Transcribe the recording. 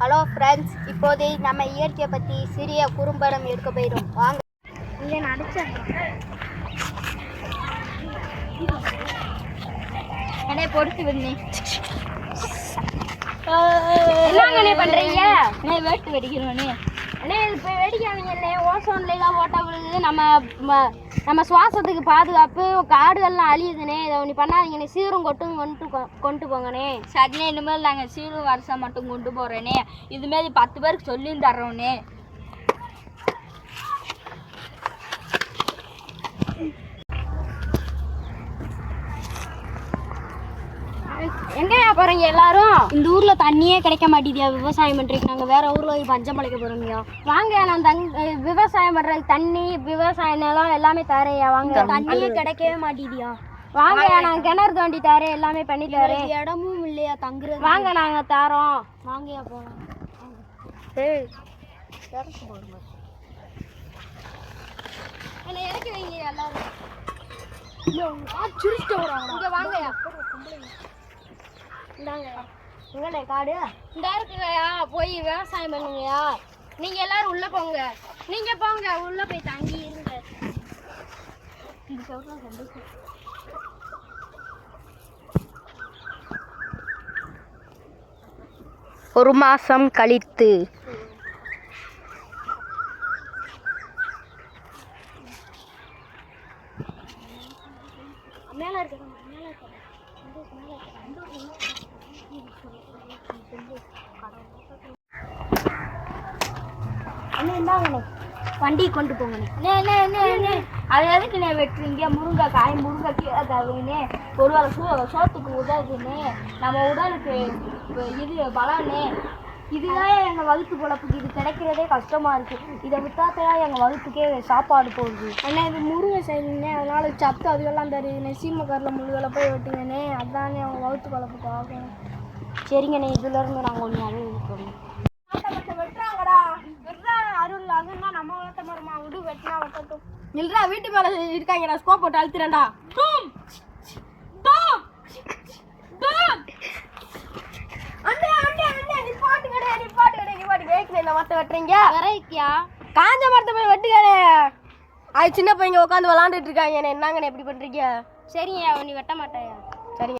Hello friends இப்போது நம்ம இயற்கையை பற்றி சிறிய குறும்படம் எடுக்க போயிடும் வாங்க. இங்கே நடிச்சேன். அண்ணே பொடுத்து விடுனே. என்னங்கண்ணே பண்ணுறீங்க அண்ணே வேட்டு வெடிக்கிறோண்ணே அண்ணே இப்போ வெடிக்காதீங்கண்ணே ஓசோன்ல எல்லாம் ஓட்டா விழுகுது நம்ம ம- நம்ம சுவாசத்துக்கு பாதுகாப்பு காடுகள்லாம் அழியுதுண்ணே. இதை ஒன்று பண்ணாதீங்கண்ணே சீரும் கொட்டும் கொண்டு கொ- கொண்டு போங்கண்ணே சரிண்ணே இனிமேல் நாங்கள் சீரும் வருஷம் மட்டும் கொண்டு போகிறேனே இதுமாரி பத்து பேருக்கு சொல்லியும் தர்றோண்ணே எங்கேயா போகிறீங்க எல்லாரும்? இந்த ஊரில் தண்ணியே கிடைக்க மாட்டேதியா விவசாயம் பண்ணுறதுக்கு நாங்கள் வேற ஊரில் போய் பஞ்சம் பழைக்க போகிறோம்யா வாங்க நான் தங் விவசாயம் பண்ணுறதுக்கு தண்ணி விவசாய நிலம் எல்லாமே தரேயா வாங்க தண்ணியே கிடைக்கவே மாட்டேதியா வாங்க நான் கிணறு தோண்டி தரேன். எல்லாமே பண்ணி தரேன் இடமும் இல்லையா தங்குறது வாங்க நாங்கள் தரோம். வாங்கயா போகலாம் ஏய். என்னை இறக்கி வைங்க எல்லாரும். இங்கே வாங்கயா இந்தாங்க காடு. இந்த இருக்குங்கய்யா போய் விவசாயம் பண்ணுங்கய்யா. நீங்க எல்லாரும் உள்ள போங்க. நீங்க போங்க உள்ள போய் தங்கி இருங்க. ஒரு மாதம் கழித்து. மேல இருக்க மேல இருக்க. அண்ணே இந்தாங்கண்ணே வண்டி கொண்டு போங்கண்ணே. நே நே நே அது எதுக்கு நே வெட்டுறீங்க? முருங்கைக்காய் முருங்கை கீழே தருவீனே ஒரு வேளை சோ சோத்துக்கு உதவுனே நம்ம உடலுக்கு இது பலனே இதுதான் எங்கள் வகுத்து பொழப்புக்கு இது கிடைக்கிறதே கஷ்டமாக இருக்குது இதை விட்டாத்தான் எங்கள் வகுத்துக்கே சாப்பாடு போகுது. அண்ணே இது முருங்கை செய்யுங்கண்ணே அதனால சத்து அதுக்கெல்லாம் தருதுண்ணே சீமக்கரில் முள்ளுகளை போய் வெட்டுங்கண்ணே. அதானே அவங்க வகுத்து குழப்புக்கு ஆகும். சரிங்கண்ணே இதுலேருந்து நாங்கள் ஒன்றாவே இருக்கணும் இல்லடா வீட்டு மேல இருக்காங்க நான் ஸ்கோப் போட்டு அழுத்துறேன்டா அண்ணே அண்ணே அண்ணே நிப்பாட்டு கடை நிப்பாட்டு கடை இந்த வெரைட்டியா? காஞ்ச மரத்தை போய் வெட்டுக்கடே அது சின்ன பையங்க உட்காந்து விளாண்டுட்டு இருக்காங்க என்னங்கண்ணே எப்படி பண்றீங்க? சரிங்க நீ வெட்ட மாட்டாயா? சரிங்க.